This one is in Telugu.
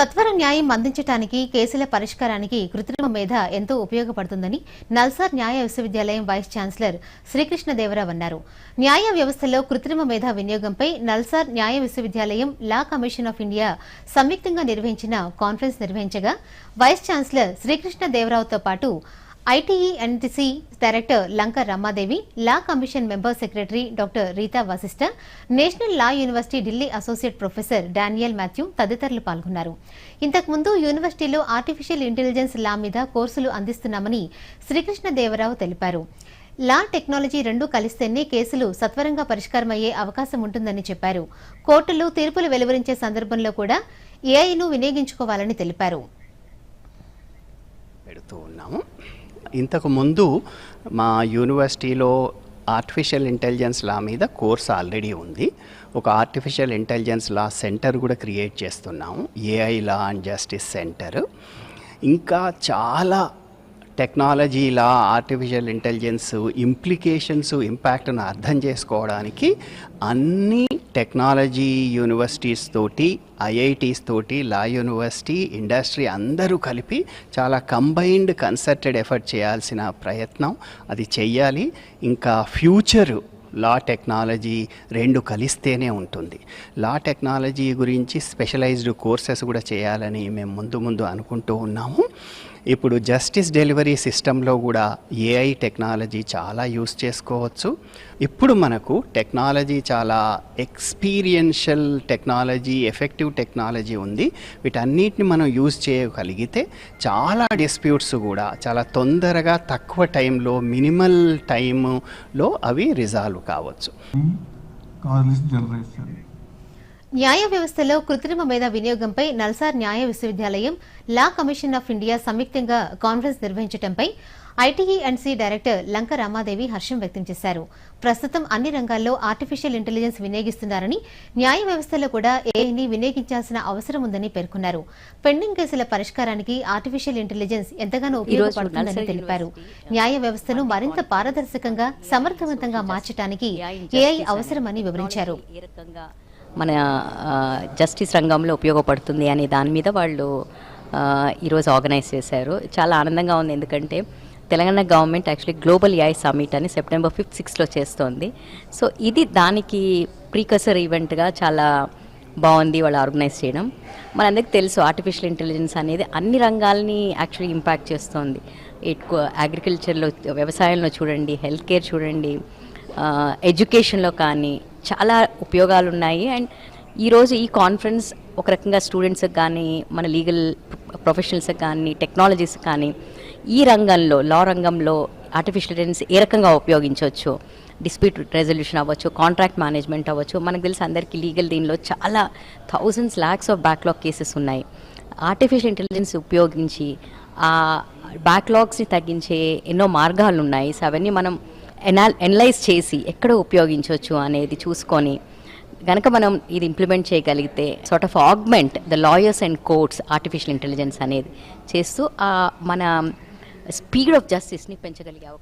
సత్వర న్యాయం అందించడానికి కేసుల పరిష్కారానికి కృత్రిమ మేధ ఎంతో ఉపయోగపడుతుందని నల్సార్ న్యాయ విశ్వవిద్యాలయం వైస్ ఛాన్సలర్ శ్రీకృష్ణదేవరావు అన్నారు. న్యాయ వ్యవస్థలో కృత్రిమ మేధ వినియోగంపై నల్సార్ న్యాయ విశ్వవిద్యాలయం లా కమిషన్ ఆఫ్ ఇండియా సంయుక్తంగా నిర్వహించిన కాన్ఫరెన్స్ నిర్వహించగా వైస్ ఛాన్సలర్ శ్రీకృష్ణదేవరావుతో పాటు ITE NTC director Lanka Ramadevi law commission member secretary doctor Rita Vashisht national law university Delhi associate professor Daniel Mathew తదితరులు పాల్గొన్నారు. ఇంతకుముందు యూనివర్సిటీలో ఆర్టిఫిషియల్ ఇంటెలిజెన్స్ లా మీద కోర్సులు అందిస్తున్నామని శ్రీకృష్ణదేవరావు తెలిపారు. లా టెక్నాలజీ రెండు కలిస్తేనే కేసులు సత్వరంగా పరిష్కారమయ్యే అవకాశం ఉంటుందని చెప్పారు. కోర్టులు తీర్పులు వెలువరించే సందర్భంలో కూడా ఏఐను వినియోగించుకోవాలని తెలిపారు. పెడుతూ ఉన్నాము. ఇంతకుముందు మా యూనివర్సిటీలో ఆర్టిఫిషియల్ ఇంటెలిజెన్స్ లా మీద కోర్స్ ఆల్రెడీ ఉంది. ఒక ఆర్టిఫిషియల్ ఇంటెలిజెన్స్ లా సెంటర్ కూడా క్రియేట్ చేస్తున్నాము. AI law and justice centre. ఇంకా చాలా technology law artificial intelligence implications ఇంపాక్ట్ను అర్థం చేసుకోవడానికి అన్ని టెక్నాలజీ యూనివర్సిటీస్ తోటి ఐఐటీస్ తోటి లా యూనివర్సిటీ ఇండస్ట్రీ అందరూ కలిపి చాలా కంబైన్డ్ కన్సర్టెడ్ ఎఫర్ట్ చేయాల్సిన ప్రయత్నం అది చెయ్యాలి. ఇంకా ఫ్యూచరు లా టెక్నాలజీ రెండు కలిస్తేనే ఉంటుంది. లా టెక్నాలజీ గురించి స్పెషలైజ్డ్ కోర్సెస్ కూడా చేయాలని మేము ముందు ముందు అనుకుంటూ ఉన్నాము. ఇప్పుడు జస్టిస్ డెలివరీ సిస్టంలో కూడా ఏఐ టెక్నాలజీ చాలా యూస్ చేసుకోవచ్చు. ఇప్పుడు మనకు టెక్నాలజీ చాలా ఎక్స్పీరియన్షియల్ టెక్నాలజీ ఎఫెక్టివ్ టెక్నాలజీ ఉంది. వీటన్నిటిని మనం యూజ్ చేయగలిగితే చాలా డిస్ప్యూట్స్ కూడా చాలా తొందరగా తక్కువ టైంలో మినిమల్ టైంలో అవి రిజాల్వ్ కావచ్చు. జనరేషన్ న్యాయ వ్యవస్థలో కృత్రిమ మేధ వినియోగంపై నల్సార్ న్యాయ విశ్వవిద్యాలయం లా కమిషన్ ఆఫ్ ఇండియా సంయుక్తంగా conference నిర్వహించడంపై ITE and C director Lanka Ramadevi హర్షం వ్యక్తం చేశారు. ప్రస్తుతం అన్ని రంగాల్లో ఆర్టిఫిషియల్ ఇంటెలిజెన్స్ వినియోగిస్తున్నారని న్యాయ వ్యవస్థలో కూడా ఏఐని వినియోగించాల్సిన అవసరం ఉందని పేర్కొన్నారు. పెండింగ్ కేసుల పరిష్కారానికి ఆర్టిఫిషియల్ ఇంటెలిజెన్స్ ఎంతగానో ఉపయోగపడుతుందని తెలిపారు. న్యాయ వ్యవస్థను మరింత పారదర్శకంగా సమర్థవంతంగా మార్చడానికి ఏఐ అవసరమని వివరించారు. మన జస్టిస్ రంగంలో ఉపయోగపడుతుంది అనే దాని మీద వాళ్ళు ఈరోజు ఆర్గనైజ్ చేశారు. చాలా ఆనందంగా ఉంది. ఎందుకంటే Telangana government actually global AI summit అని సెప్టెంబర్ ఫిఫ్త్ సిక్స్లో చేస్తోంది. సో ఇది దానికి ప్రీకసర్ ఈవెంట్గా చాలా బాగుంది వాళ్ళు ఆర్గనైజ్ చేయడం. మనందరికీ తెలుసు ఆర్టిఫిషియల్ ఇంటెలిజెన్స్ అనేది అన్ని రంగాల్ని యాక్చువల్లీ ఇంపాక్ట్ చేస్తోంది. ఎక్కువ అగ్రికల్చర్లో వ్యవసాయంలో చూడండి హెల్త్ కేర్ చూడండి ఎడ్యుకేషన్లో కానీ చాలా ఉపయోగాలు ఉన్నాయి అండ్ ఈరోజు ఈ కాన్ఫరెన్స్ ఒక రకంగా స్టూడెంట్స్కి కానీ మన లీగల్ ప్రొఫెషనల్స్కి కానీ టెక్నాలజీస్ కానీ ఈ రంగంలో లా రంగంలో ఆర్టిఫిషియల్ ఇంటెలిజెన్స్ ఏ రకంగా ఉపయోగించవచ్చు? డిస్ప్యూట్ రెజల్యూషన్ అవ్వచ్చు కాంట్రాక్ట్ మేనేజ్మెంట్ అవ్వచ్చు. మనకు తెలిసి అందరికీ లీగల్ దీనిలో చాలా thousands lakhs of backlog cases ఉన్నాయి. ఆర్టిఫిషియల్ ఇంటెలిజెన్స్ ఉపయోగించి ఆ బ్యాక్లాగ్స్ని తగ్గించే ఎన్నో మార్గాలు ఉన్నాయి సో అవన్నీ మనం ఎనాల్ ఎనలైజ్ చేసి ఎక్కడ ఉపయోగించవచ్చు అనేది చూసుకొని కనుక మనం ఇది ఇంప్లిమెంట్ చేయగలిగితే sort of augment the lawyers and courts artificial intelligence అనేది చేస్తూ ఆ మన స్పీడ్ ఆఫ్ జస్టిస్ని పెంచగలిగే అవకాశం